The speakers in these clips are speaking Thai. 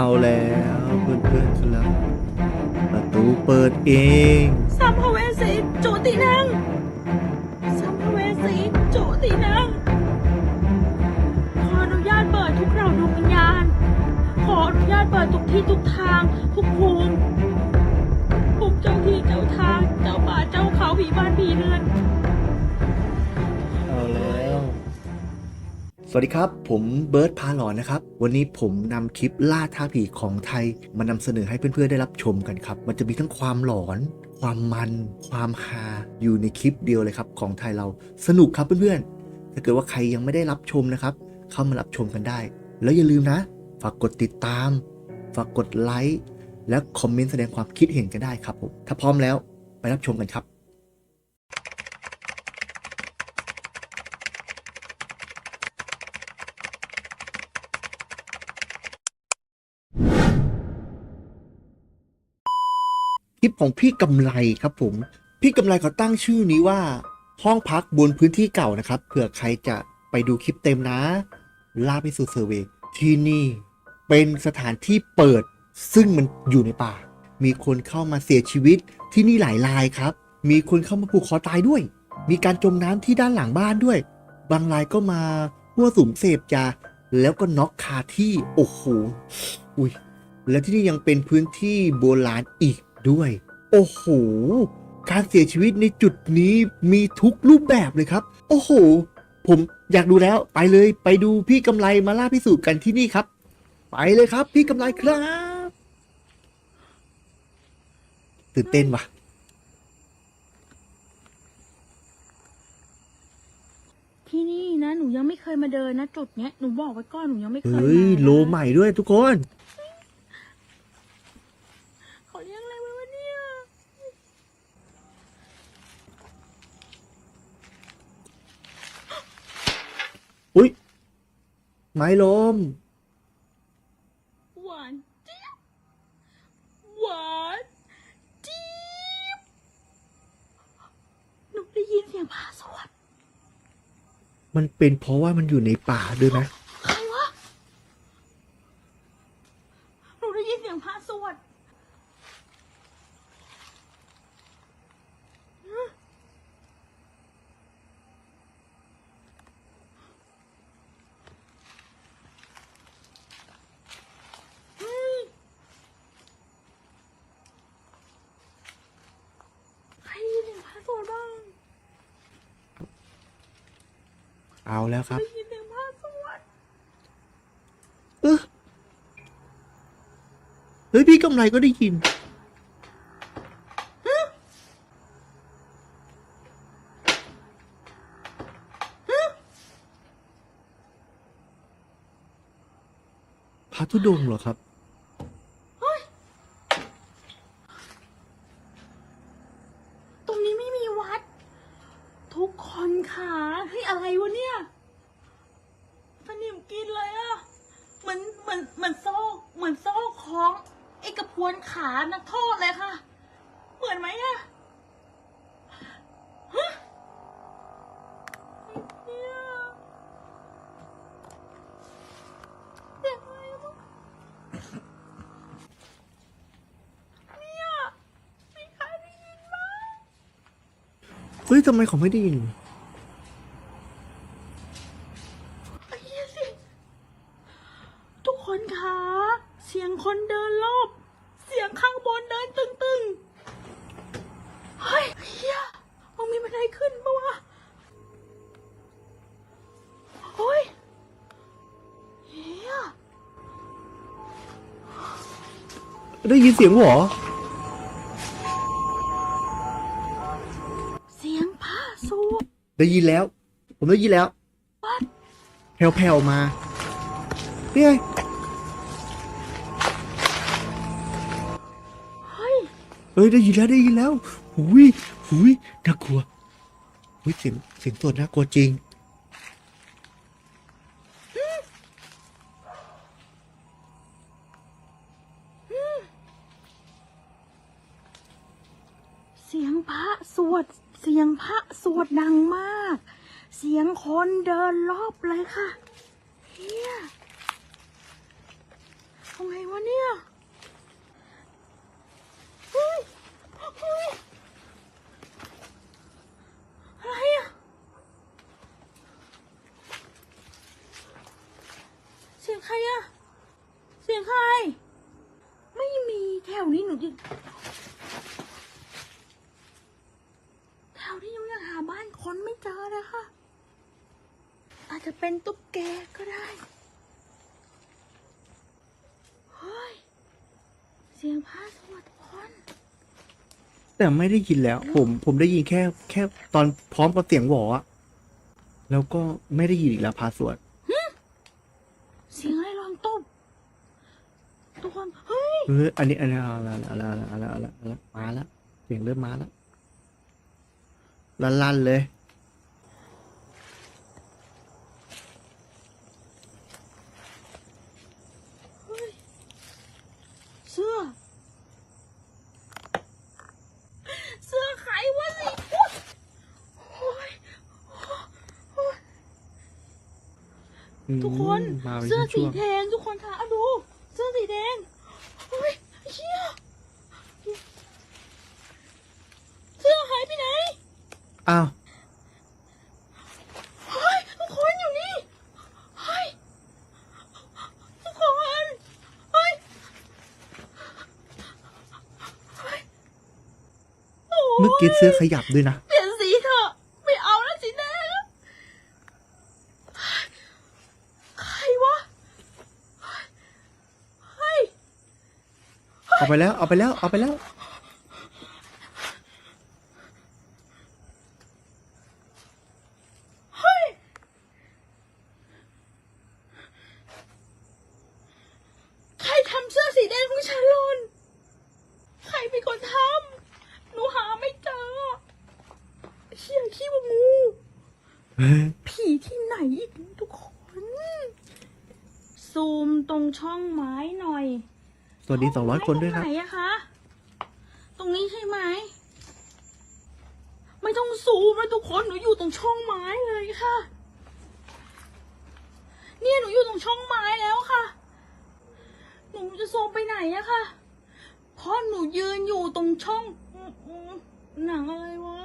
เอาแล้วเพื่อนๆครับประตูเปิดเองสัมภเวสีโจตินังสัมภเวสีโจตินังขออนุญาตเปิดทุกเราดวงวิญญาณ ขออนุญาตเปิดทุกที่ทุกทางทุกภู สวัสดีครับ ผมเบิร์ตพาหลอนนะครับ วันนี้ผมนำคลิปล่าท้าผีของไทย มานำเสนอให้เพื่อนๆได้รับชมกันครับ มันจะมีทั้งความหลอน ความมัน ความฮาอยู่ในคลิปเดียวเลยครับ ของไทยเราสนุกครับเพื่อนๆ ถ้าเกิดว่าใครยังไม่ได้รับชมนะครับ เข้ามารับชมกันได้ แล้วอย่าลืมนะ ฝากกดติดตาม ฝากกดไลค์และคอมเมนต์แสดงความคิดเห็นกันได้ครับผมถ้าพร้อมแล้วไปรับชมกันครับ ของพี่กำไรครับผม พี่กำไรเขาตั้งชื่อนี้ว่าห้องพักบนพื้นที่เก่านะครับเผื่อใครจะไปดูคลิปเต็มนะ ลาไปสู่เซอร์เวย์ที่นี่เป็นสถานที่เปิดซึ่งมันอยู่ในป่า มีคนเข้ามาเสียชีวิตที่นี่หลายรายครับ มีคนเข้ามาผูกคอตายด้วย มีการจมน้ำที่ด้านหลังบ้านด้วย บางรายก็มาหัวสุมเสพยาแล้วก็น็อกคาที่โอ้โหอุ้ยและที่นี่ยังเป็นพื้นที่โบราณอีกด้วย โอ้โห การเสียชีวิตในจุดนี้มีทุกรูปแบบเลยครับ โอ้โห ผมอยากดูแล้วไปเลยไปดูพี่กำไรมาล่าพิสูจน์กันที่นี่ครับ ไปเลยครับ พี่กำไรครับ ตื่นเต้นว่ะที่นี่นะหนูยังไม่เคยมาเดินนะจุดเนี้ยหนูบอกไว้ก่อนหนูยังไม่เคยเฮ้ยมานะโลใหม่ด้วยทุกคน เขาเลี้ยงอะไรไว้วะเนี่ย อุ้ยไม้ลมหวานเจี๊ยบหวานเจี๊ยบหนูได้ยินเสียงพาสวดมันเป็นเพราะว่ามันอยู่ในป่าด้วยไหม ใครวะ หนูได้ยินเสียงพาสวด เฮ้ยใครได้ยินเสียงพาสวดบ้าง เอาแล้วครับ ได้ยินเสียงพาสวด เออ เฮ้ยพี่กำไรก็ได้ยิน พระธุดงค์เหรอครับ ตรงนี้ไม่มีวัด ทุกคนค่ะเฮ้ยอะไรวะเนี่ยสนิมกินเลยอะเหมือนเหมือนเหมือนโซ่เหมือนโซ่ของไอ้กระพวนขานักโทษเลยค่ะ เหมือนไหมอะฮะเนี่ยเสียงอะไรวะเนี่ยมีใครได้ยินไหม เฮ้ยทำไมเขาไม่ได้ยินไอ้เหี้ยสิทุกคนคะเสียงคนเดินรอบ เสียงข้างบนเดินตึงๆ เฮ้ยไอ้เฮียมันมีบันไดขึ้นปะวะเฮ้ยเฮียได้ยินเสียงเหรอ ได้ยินแล้ว ผมได้ยินแล้ววัดแผ่วๆมานี่ไงเฮ้ยเฮ้ยได้ยินแล้วได้ยินแล้ว หุยหุยน่ากลัว หุยเสียงเสียงตัวน่ากลัวจริง เสียงพระสวด เสียงพระสวดดังมาก เสียงคนเดินรอบเลยค่ะเฮียำไงวะเนี่ยเฮ้ยเฮ้ยอะไรอะเสียงใครอะเสียงใคร ไม่มีแถวนี้หนูดิแถวนี้หนูยังหาบ้านคนไม่เจอเลยค่ะ อา จจะเป็นตุ๊กแกก็ได้เฮ้ยเสียงพาสวดทุกคนแต่ไม่ได้ยินแล้ว ผมผมได้ยินแค่แค่ตอนพร้อมกับเสียงหวออะแล้วก็ไม่ได้ยินอีกแล้วพาสวดเสียงอะไรลองตบทุกคนเฮ้ยเอออันนี้อันนี้เอาละเอาละเอาละเอาละเอาละเอาละมาแล้วเสียงเริ่มมาแล้วลั่นๆเลย เฮ้ย เสื้อ เสื้อใครวะสิโอ้ยโอ้ย ทุกคนมาเป็นเสื้อสีช่วงแดงทุกคนคะเอาดูเสื้อสีแดงเฮ้ยเชี่ยเสื้อหายไปไหนๆอ้าว เฮ้ยทุกคนอยู่นี่เฮ้ยทุกคนเฮ้ยเฮ้ยโอ้เมื่อกี้เสื้อขยับด้วยนะ เปลี่ยนสีเถอะไม่เอาแล้วสีแดงอะใครวะเฮ้ย เอาไปแล้ว เอาไปแล้ว เอาไปแล้วเฮ้ยใครทำเสื้อสีแดงของฉันหล่นใครเป็นคนทำหนูหาไม่เจอเชี่ยขี้ว่างูเฮ้ยผีที่ไหนอีกทุกคน ซูมตรงช่องไม้หน่อย สวัสดีสองร้อยคนด้วยครับตรงไหนอะคะ ตรงนี้ใช่ไหม ไม่ต้องซูมแล้วทุกคน หนูอยู่ตรงช่องไม้เลยค่ะ เนี่ยหนูอยู่ตรงช่องไม้แล้วค่ะ หนูจะซูมไปไหนอะค่ะ เพราะหนูยืนอยู่ตรงช่องอืมอืมหนังอะไรวะ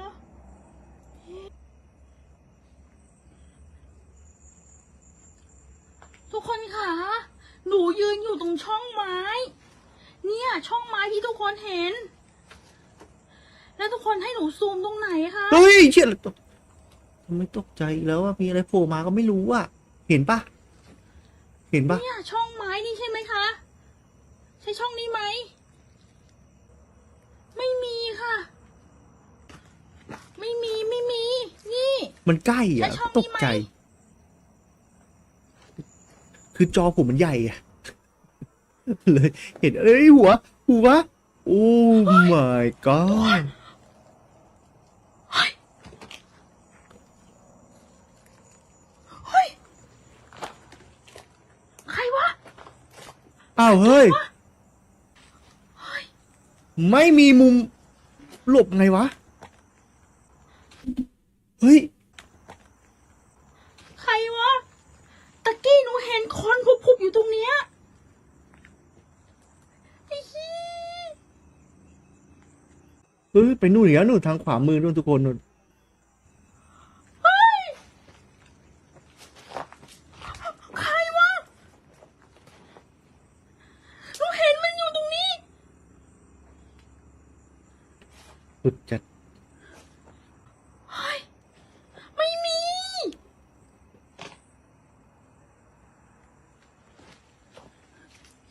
ทุกคนค่ะหนูยืนอยู่ตรงช่องไม้ เนี่ยช่องไม้ที่ทุกคนเห็น แล้วทุกคนให้หนูซูมตรงไหนคะเฮ้ยเชี่ยตกทำไมตกใจอีกแล้วว่ามีอะไรโผล่มาก็ไม่รู้อะเห็นปะเห็นปะเนี่ยช่องไม้นี่ใช่ไหมคะ ใช่ช่องนี้ไหม ไม่มีค่ะ ไม่มีไม่มี นี่ มันใกล้อะใช่ช่องนี้ตกใจไหมคือจอผมมันใหญ่อะ เลยเห็นเอ้ยหัว หัว โอ้ my god เฮ้ยใครวะ อ้าวเฮ้ย ไม่มีมุมหลบไงวะ เฮ้ย ใครวะ ตะกี้หนูเห็นคนพุบๆอยู่ตรงเนี้ยไอ้ชี้ เฮ้ยไปนู่นอีกแล้วนู่นทางขวามือนู่นทุกคนนู่นเฮ้ยใครวะหนูเห็นมันอยู่ตรงนี้สุดจัด เฮ้ย ไม่มี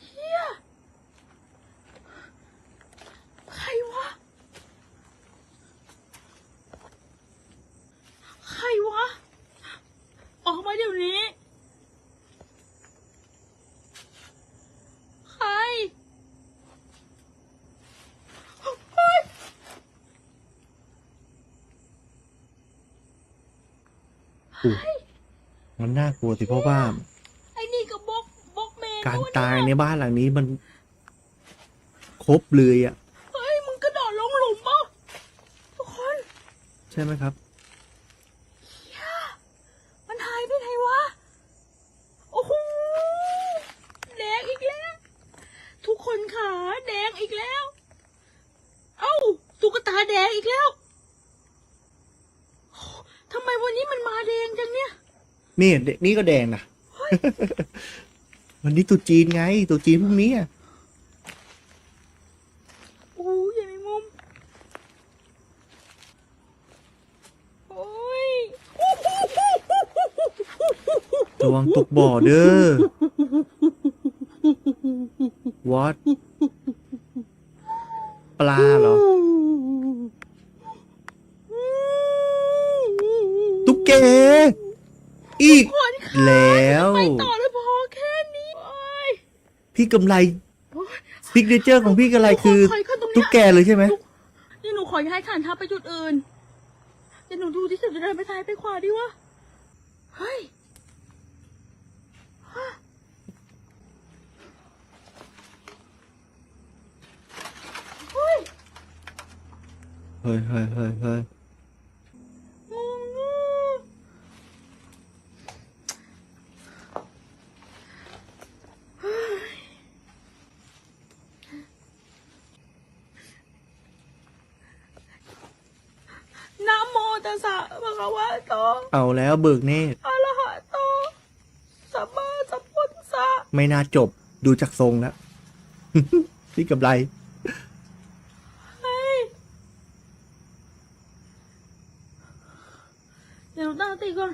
เฮียใครวะ ใครวะ ออกมาเดี๋ยวนี้ ใคร เฮ้ย มันน่ากลัวสิเพราะว่า ไอ้นี่ก็บกบกเมนการด้วยตายในเนี่ยบ้านหลังนี้มันครบเลยอะ เฮ้ย มึงกระโดดลงหลุมป่ะทุกคน ใช่ไหมครับ เหี้ยมันหายไปไหนวะ โอ้โหแดงอีกแล้ว นี่เดนี่ก็แดงนะวันนี้ตรุ๊จีนไงตรุ๊จีนพรุ่งนี้อะโอ้ยใหญ่แมงมุมโอ้ยระวังตกบ่อเด้อ what ปลาเหรอ ตุ๊กแก อีก คนค่ะแล้วไปต่อเลยพอแค่นี้โอ้ยพี่กำไรโอ้ยซิกเนเจอร์ของพี่กำไรคือขอขอตรงเนี้ยตุ๊กแกเลยใช่ไหมนี่หนูขอย้ายฐานทัพไปจุดอื่นเดี๋ยวหนูดูที่สุดจะเดินไปซ้ายไปขวาดีวะเฮ้ยฮะเฮ้ยเฮ้ยเฮ้ยเฮ้ยเฮ้ย งงอะเฮ้ยนะโมตัสสะภะคะวะโต เอา แล้วเบิกเนตรอะระหะโตสัมมาสัมพุทธัสสะไม่น่าจบดูจากทรงแล้ว พี่กำไร เฮ้ยเดี๋ยวหนูตั้งสติก่อน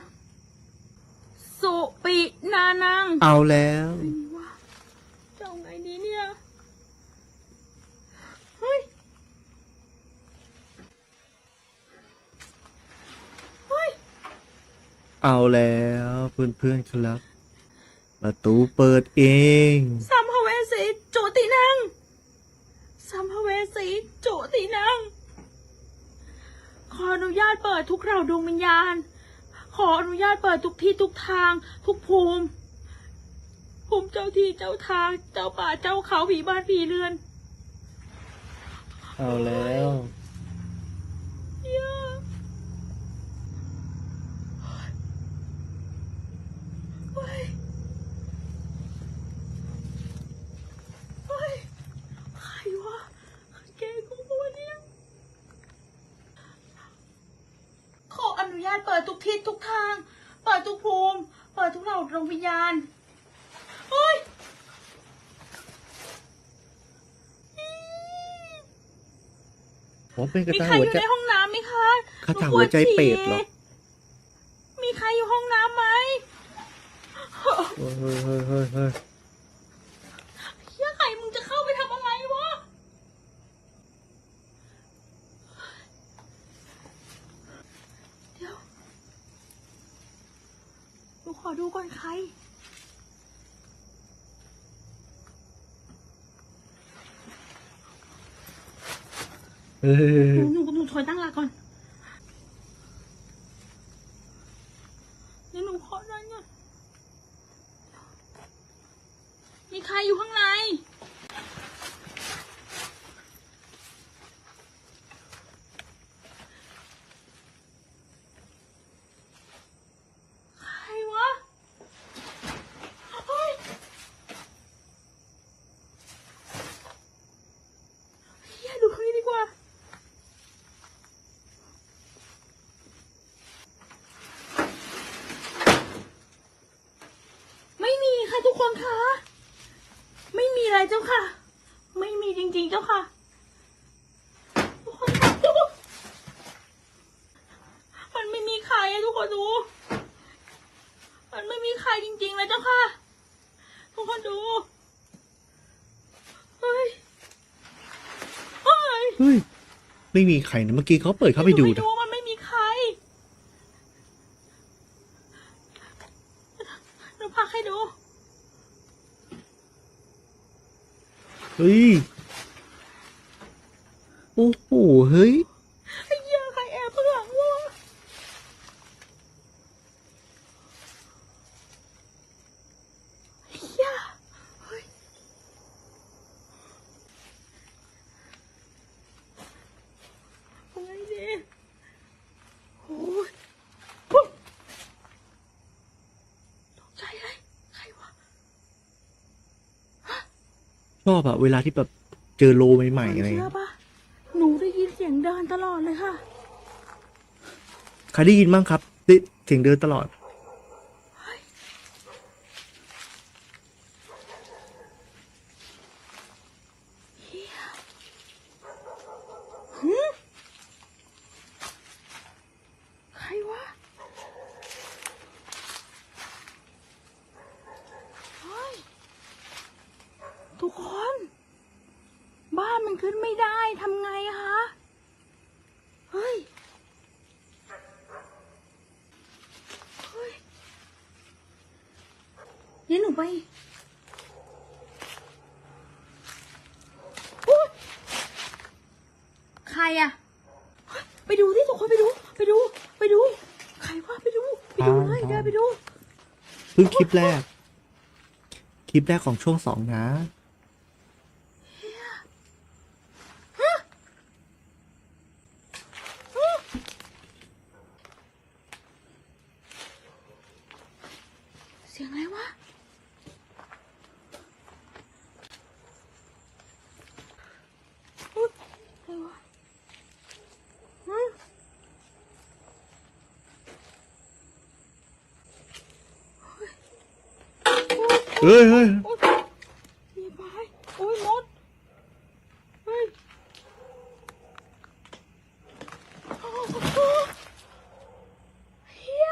สุปินานัง เอาแล้วไม่มีว่าจะเอาไงดีเนี่ย เฮ้ย เฮ้ย เอาแล้วเพื่อนเพื่อนๆครับ ประตูเปิดเองสัมภเวสีโจตินังสัมภเวสีโจตินัง ขออนุญาตเปิดทุกเราดวงวิญญาณ ขออนุญาตเปิดทุกที่ทุกทาง ทุกภูมิ ภูมิเจ้าที่เจ้าทาง เจ้าป่าเจ้าเขาผีบ้านผีเรือน เอาแล้ว อย่าเฮ้ยเฮ้ยใครวะแกกูปะวะเนี่ย ขออนุญาตเปิดทุกทิศทุกทาง เปิดทุกภูมิ เปิดทุกเหล่าดวงวิญญาณเฮ้ยผมเป็นกระมีตาใครหัอวยู่ใจในห้องน้ำไหมคะคาถาหัวใจเป็ดเหรอมีใครอยู่ห้องน้ำไหมเฮ้ยเฮ้ยเฮ้ยเฮ้ยเฮ้ยเฮียไข่มึงจะเข้าไปทำอะไรวะ เดี๋ยวหนูขอดูก่อนใคร เฮ้ยหนูหนูหนูถอยตั้งหลักก่อน เดี๋ยวหนูขอนั่นก่อนมีใครอยู่ข้างใน ใครวะ เฮ้ยเฮียดูข้างนี้ดีกว่า ไม่มีค่ะทุกค นคะ ไม่มีอะไรเจ้าค่ะ ไม่มีจริงๆเจ้าค่ะทุกคนคะมันไม่มีใครอะทุกคนดู มันไม่มีใครจริงๆเลยเจ้าค่ะ ทุกคนดู เฮ้ย เฮ้ย เฮ้ย ไม่มีใครนะเมื่อกี้เขาเปิดเข้าไปดูนะ ดูมันไม่มีใคร หนูพักให้ดู เฮ้ย โอ้โห เฮ้ยไอ้เหี้ยใครแอบเพื่องวะไอ้เหี้ยเฮ้ยทำไงดีโอ้ยปุ๊บตกใจเลยใครวะชอบอะเวลาที่แบบเจอโลใหม่ๆอะไรเชื่เงี้อยปะหนูได้ยินเสียงเดินตลอดเลย ค่ะใคยได้ยินบ้างครับได้เสียงเดินตลอด เดี๋ยวหนูไปอุ๊ยใคร อะเฮ้ยไปดูที่ทุกคนไปดู ไปดู ไปดู ใครวะไปดู ไปดูเลยเดินไปดู เพิ่งคลิปแรก คลิปแรกของช่วงสองนะ เสียงอะไรวะ อุ๊ยอะไรวะฮะ เฮ้ยเฮ้ยโอ๊ยมีปลายโอ้ยมดเฮ้ยโอ้โหเฮีย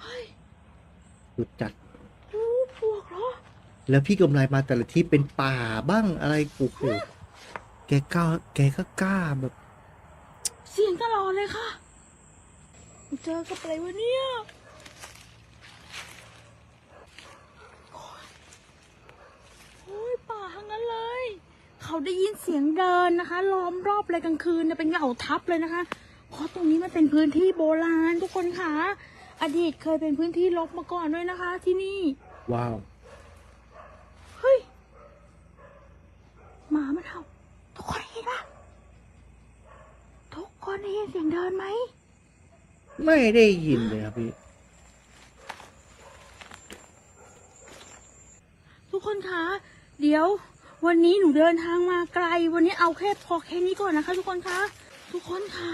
เฮ้ยสุดจัดดูปวกเหรอแล้วพี่กำไรมาแต่ละที่เป็นป่าบ้างอะไรโอ้โหแกกล้าแกก็กล้าแบบ เสียงตลอดเลยค่ะ เจอกับอะไรวะเนี่ยโอ๊ยโอ้ยป่าทั้งนั้นเลย เขาได้ยินเสียงเดินนะคะ ล้อมรอบเลยกลางคืนเนี่ยเป็นเหงาทับเลยนะคะเพราะตรงนี้มันเป็นพื้นที่โบราณทุกคนค่ะ อดีตเคยเป็นพื้นที่รบมาก่อนด้วยนะคะ ที่นี่ ว้าวเฮ้ยหมามันเห่าทุกคนเห็นปะทุกคนได้ยินเสียงเดินไหม ไม่ได้ยินเลยครับพี่ ทุกคนคะ เดี๋ยว วันนี้หนูเดินทางมาไกล วันนี้เอาแค่พอแค่นี้ก่อนนะคะ ทุกคนคะ ทุกคนคะ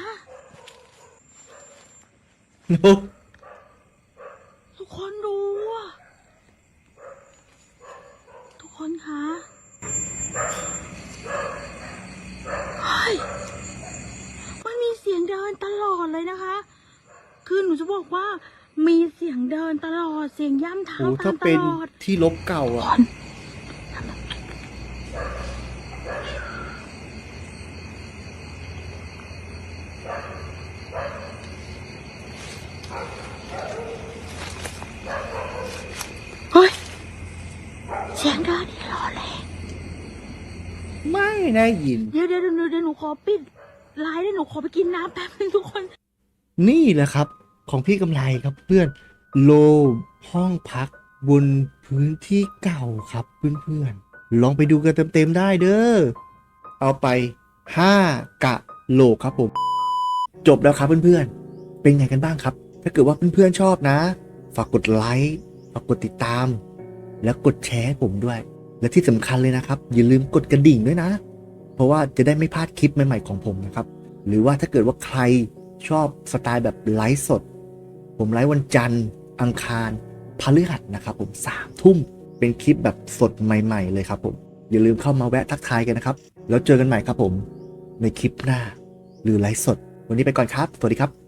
ทุกคนดูอะทุกคนคะเฮ้ยมันมีเสียงเดินตลอดเลยนะคะ คือหนูจะบอกว่ามีเสียงเดินตลอดเสียงย่ำเท้าโอ้ตาถ้ามตเป็นลอดที่ลบเก่าอะ เฮ้ยเสียงเดินตลอดเลยไม่ได้ยิน เดี๋ยวเดี๋ยวเดี๋ยวเดี๋ยวหนูขอปิดไลน์เดี๋ยวหนูขอไปกินน้ำแป๊บนึงทุกคน นี่แหละครับ ของพี่กำไรครับเพื่อนโลห้องพักบนพื้นที่เก่าครับเพื่อนๆ ลองไปดูกันเต็มๆได้เด้อ เอาไป 5 กะโลครับผม จบแล้วครับเพื่อนๆ เป็นไงกันบ้างครับ ถ้าเกิดว่าเพื่อนๆชอบนะ ฝากกดไลค์ ฝากกดติดตาม แล้วกดแชร์ผมด้วย และที่สำคัญเลยนะครับ อย่าลืมกดกระดิ่งด้วยนะ เพราะว่าจะได้ไม่พลาดคลิปใหม่ๆของผมนะครับ หรือว่าถ้าเกิดว่าใครชอบสไตล์แบบไลฟ์สด ผมไลฟ์วันจันทร์ อังคารพฤหัสนะครับผมสามทุ่มเป็นคลิปแบบสดใหม่ ๆ เลยครับผม อย่าลืมเข้ามาแวะทักทายกันนะครับ แล้วเจอกันใหม่ครับผมในคลิปหน้า หรือไลฟ์สด วันนี้ไปก่อนครับ สวัสดีครับ